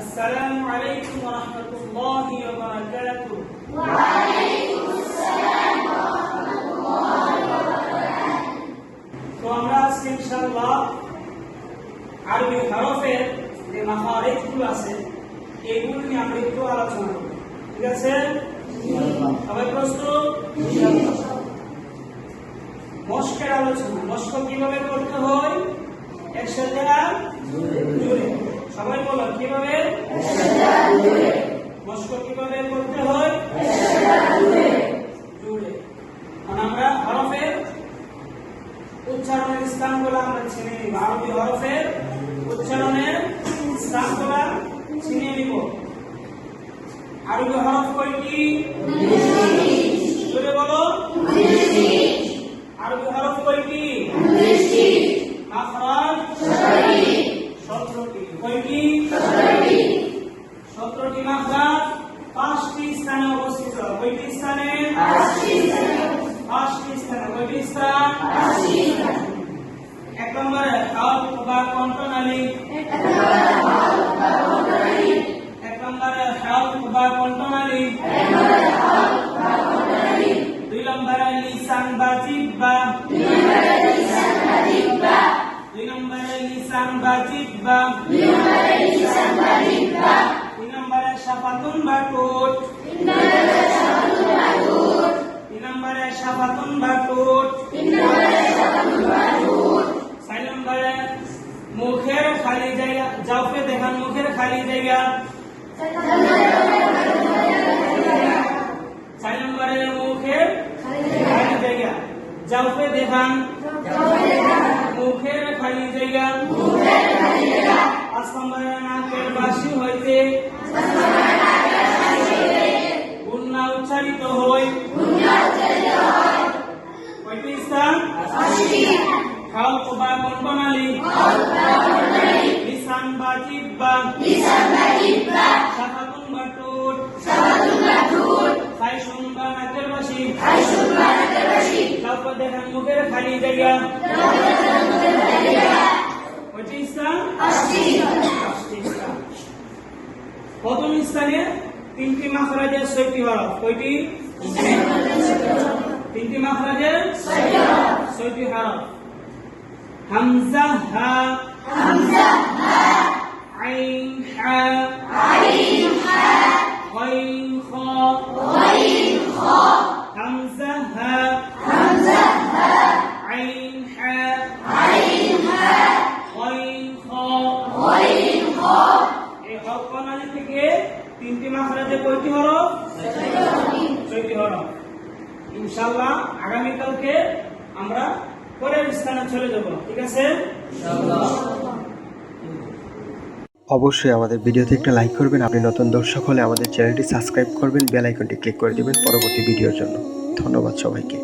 আসসালামু আলাইকুম ওয়া রাহমাতুল্লাহি ওয়া বারাকাতুহু। ওয়া আলাইকুম আসসালাম ওয়া রাহমাতুল্লাহি ওয়া বারাকাতুহু তো আমরা আজকে ইনশাআল্লাহ আরবি হরফের যে মাখারিজগুলো আছে, এগুলো নিয়ে আমরা একটু আলোচনা করব। ঠিক আছে? সবাই প্রস্তুত? মস্কের আলোচনা, মস্ক কীভাবে করতে হয়? একসাথে জুড়ে। সবাই বলো, কীভাবে? মস্ক কীভাবে করতে হয়? জুড়ে আমরা হরফের উচ্চারণের আমরা ছেড়ে নিব আরবি হরফের উচ্চারণের স্থানগুলো চিনে নিব আরবি হরফ কয়টি জোরে বলো আরবি হরফ কয়টি মাখরাজ সতেরোটি কয়টি সতেরোটি মাখরাজ পাঁচটি স্থানে অবস্থিত কয়টি স্থানে পাঁচটি স্থানে কয়টি স্থান এক নম্বরে হক বা কণ্ঠনালী। এক নম্বরে হক বা কণ্ঠনালী। দুই নম্বরে লিসান বা। জিহ্বা দুই নম্বরে লিসান বা। জিহ্বা তিন নম্বরে শাফাতুন বা ঠোঁট তিন নম্বরে শাফাতুন বা ঠোঁট চার নম্বরে মুখের খালি জায়গা, যাওকে দেখান, মুখের খালি জায়গা। চার নম্বরে মুখের খালি জায়গা, যাওকে দেখান। মুখের খালি জায়গা। পাঁচ নম্বরে নাকের বাসি হইতে। জিহ্বা শাফাতুন বা ঠোঁট খাইশুন বা নাকের বাসি। কাউকে দেখান মুখের খালি জায়গা। কয়টি স্থান? পাঁচটি স্থান। প্রথম স্থানে তিনটি মাখরাজের ছয়টি হরফ। কয়টি? তিনটি মাখরাজের ছয়টি হরফ। হামজা, হা। আইন থেকে তিনটি মাখরাজে কয়টি হরফ ছয়টি হরফ ইনশাআল্লাহ আগামীকালকে আমরা পরের স্থানে চলে যাব ঠিক আছে অবশ্যই আমাদের ভিডিওতে একটা লাইক করবেন। আপনি নতুন দর্শক হলে আমাদের চ্যানেলটি সাবস্ক্রাইব করবেন বেল আইকনটি ক্লিক করে দেবেন পরবর্তী ভিডিওর জন্য। ধন্যবাদ সবাইকে।